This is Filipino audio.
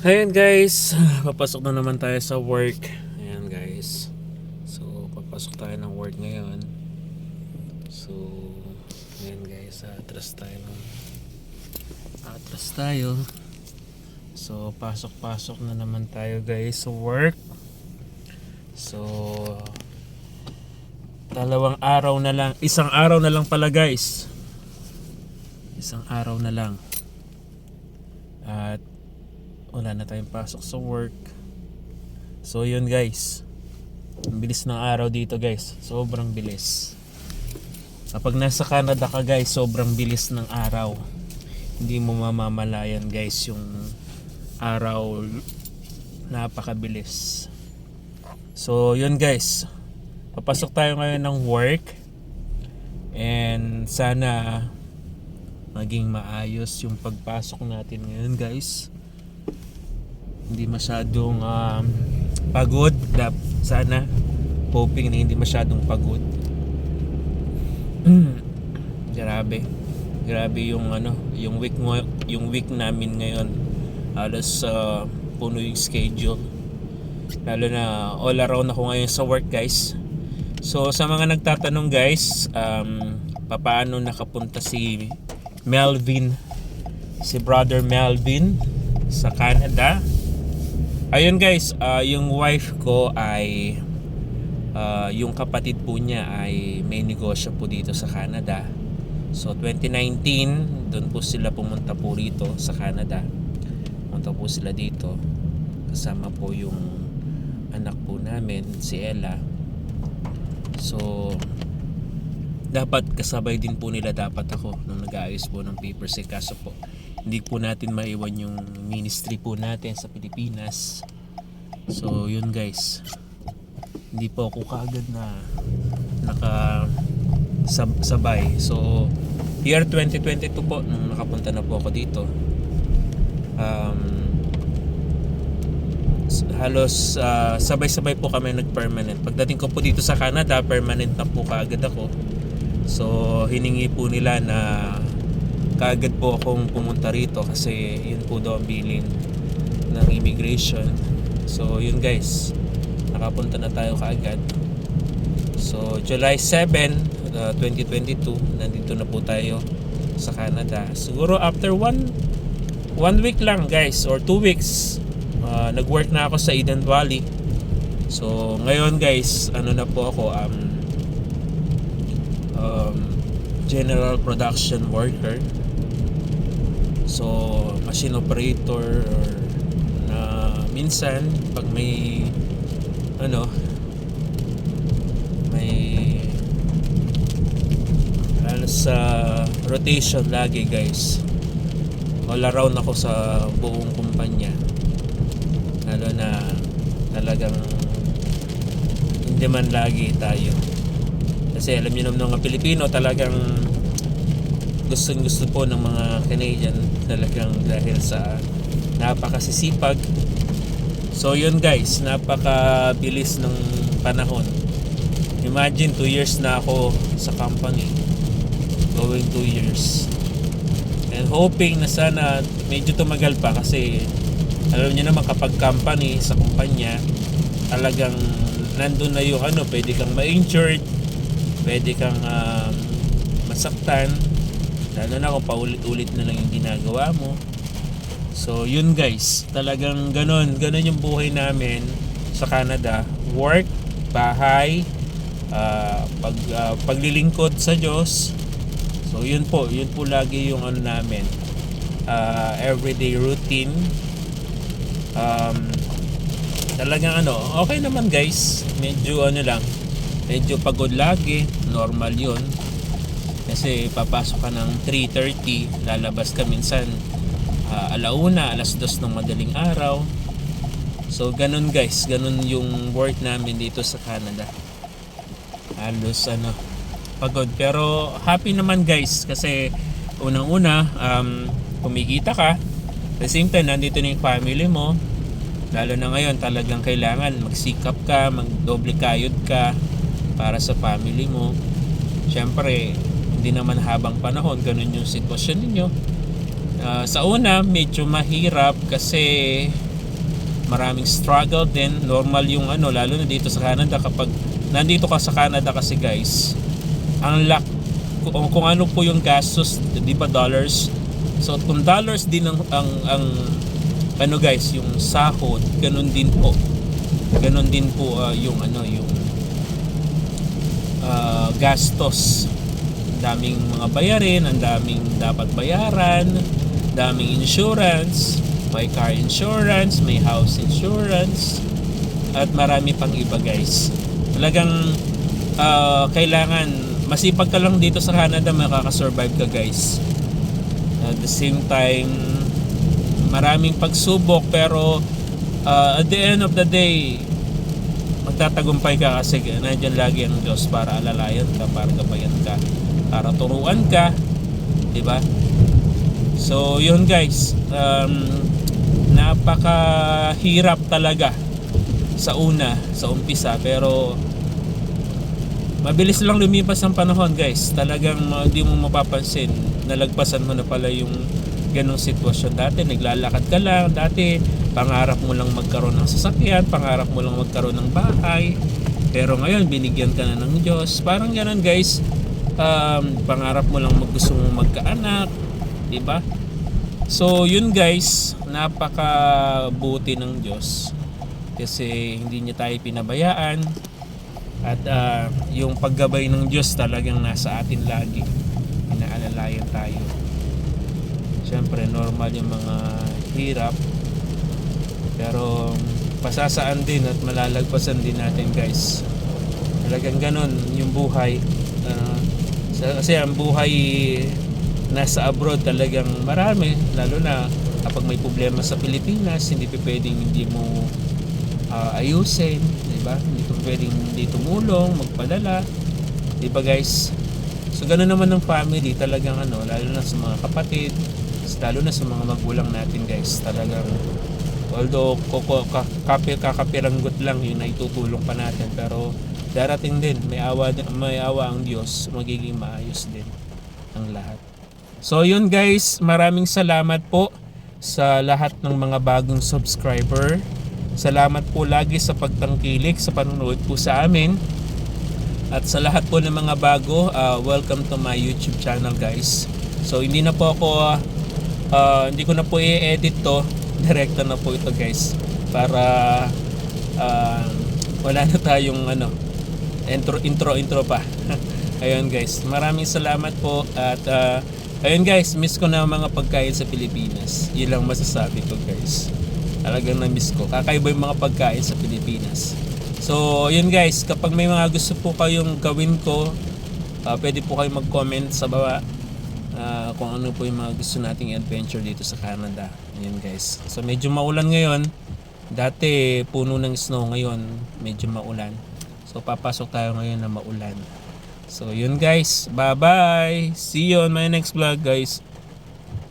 Ayan guys, papasok na naman tayo sa work. Ayan guys. So, papasok tayo ng work ngayon. So, ayan guys, atras tayo. Atras tayo. So, pasok-pasok na naman tayo guys sa work. So, dalawang araw na lang. Isang araw na lang pala guys. Isang araw na lang. At wala na tayong pasok sa work. So yun guys. Ang bilis ng araw dito guys. Sobrang bilis. Kapag nasa Canada ka guys, sobrang bilis ng araw. Hindi mo mamamalayan guys yung araw napakabilis. So yun guys. Papasok tayo ngayon ng work. And sana maging maayos yung pagpasok natin ngayon guys hindi masyadong um, pagod. Sana hoping na hindi masyadong pagod. Grabe. Grabe yung ano yung week mo yung week namin ngayon. Halos uh, puno yung schedule. Lalo na all around ako ngayon sa work guys. So sa mga nagtatanong guys um, papaano nakapunta si Melvin? Si brother Melvin sa Canada Ayun guys, ah, yung wife ko ay ah, yung kapatid po niya ay may negosyo po dito sa Canada. So 2019, doon po sila pumunta po rito sa Canada. Pumunta po sila dito. Kasama po yung anak po namin, si Ella. So dapat kasabay din po nila dapat ako nung nag-aayos po ng papers eh kaso po hindi po natin maiwan yung ministry po natin sa Pilipinas. So yun guys. Hindi po ako kaagad na naka sab- sabay. So year 2022 po nung nakapunta na po ako dito um, halos ah, sabay-sabay po kami nag-permanent. Pagdating ko po dito sa Canada permanent na po kaagad ako. So, hiningi po nila na kaagad po akong pumunta rito kasi yun po daw ang bilin ng immigration. So, yun guys. Nakapunta na tayo kaagad. So, July 7, uh, 2022, nandito na po tayo sa Canada. Siguro after one one week lang guys or two weeks uh, nag-work na ako sa Eden Valley. So, ngayon guys, ano na po ako um, um, general production worker so machine operator or na minsan pag may ano may halos sa rotation lagi guys. All around ako sa buong kumpanya. Lalo na talagang hindi man lagi tayo. Kasi alam niyo naman mga Pilipino talagang gusto gusto po ng mga Canadian talagang dahil sa napakasisipag. So yun guys, napakabilis ng panahon. Imagine 2 years na ako sa company. Going 2 years. And hoping na sana medyo tumagal pa kasi alam niyo naman kapag company sa kumpanya talagang nandun na yung ano, pwede kang ma-injured, pwede kang um, masaktan lalo na kung paulit-ulit na lang yung ginagawa mo. So yun guys talagang ganon. Ganon yung buhay namin sa Canada. Work, bahay ah, pag, ah, paglilingkod sa Diyos. So yun po yun po lagi yung ano namin ah, everyday routine. Um, talagang ano okay naman guys. Medyo ano lang medyo pagod lagi normal yun kasi papasok ka ng 3.30 lalabas ka minsan ah, alauna alas dos ng madaling araw. So ganun guys ganun yung work namin dito sa Canada. Halos ano pagod. Pero happy naman guys kasi unang una um, kumikita ka. The same time nandito na yung family mo. Lalo na ngayon talagang kailangan magsikap ka magdoble kayod ka para sa family mo. Syempre hindi naman habang panahon ganun yung sitwasyon ninyo. Ah, sa una medyo mahirap kasi maraming struggle din. Normal yung ano lalo na dito sa Canada. Kapag nandito ka sa Canada kasi guys ang lak kung, kung ano po yung gastos di ba dollars? So kung dollars din ang ang, ang ano guys yung sahod ganun din po. Ganun din po ah, yung ano yung ah, gastos daming mga bayarin ang daming dapat bayaran daming insurance may car insurance may house insurance at marami pang iba guys. Talagang ah, kailangan masipag ka lang dito sa Canada makakasurvive ka guys. At the same time maraming pagsubok pero uh, at the end of the day magtatagumpay ka kasi nandiyan lagi ang Diyos para alalayan ka, para gabayan ka, para turuan ka, di ba? So, yun guys, um, napakahirap talaga sa una, sa umpisa, pero mabilis lang lumipas ang panahon guys. Talagang uh, hindi mo mapapansin, nalagpasan mo na pala yung ganong sitwasyon. Dati naglalakad ka lang. Dati pangarap mo lang magkaroon ng sasakyan pangarap mo lang magkaroon ng bahay. Pero ngayon binigyan ka na ng Diyos. Parang ganon guys um, pangarap mo lang mag gusto mong magkaanak di ba so yun guys napakabuti ng Diyos kasi hindi niya tayo pinabayaan at ah, yung paggabay ng Diyos talagang nasa atin lagi inaalalayan tayo Siyempre, normal yung mga hirap. Pero, pasasaan din at malalagpasan din natin guys. Talagang ganun yung buhay. Sa- kasi ang buhay nasa abroad talagang marami. Lalo na kapag may problema sa Pilipinas, hindi pa pwedeng hindi mo ah, ayusin. Diba? Hindi pa pwedeng hindi tumulong, magpadala. Diba guys? So gano'n naman ng family talagang ano, lalo na sa mga kapatid, lalo na sa mga magulang natin guys, talagang although kakapiranggot lang yun na itutulong pa natin pero darating din may awa may awa ang Diyos magiging maayos din ang lahat so yun guys maraming salamat po sa lahat ng mga bagong subscriber salamat po lagi sa pagtangkilik sa panonood po sa amin at sa lahat po ng mga bago, uh, welcome to my YouTube channel guys. So hindi na po ako, uh, uh, hindi ko na po i-edit to. Direkta na po ito guys. Para uh, wala na tayong ano, intro, intro, intro pa. ayun guys, maraming salamat po. At uh, ayun guys, miss ko na mga pagkain sa Pilipinas. Yun lang masasabi ko guys. Talagang na-miss ko. Kakaiba yung mga pagkain sa Pilipinas. So, yun guys, kapag may mga gusto po kayong gawin ko, ah, pwede po kayo mag-comment sa baba ah, kung ano po yung mga gusto nating adventure dito sa Canada. Ayun guys. So, medyo maulan ngayon. Dati, puno ng snow. Ngayon, medyo maulan. So, papasok tayo ngayon na maulan. So, yun guys. Bye-bye. See you on my next vlog guys.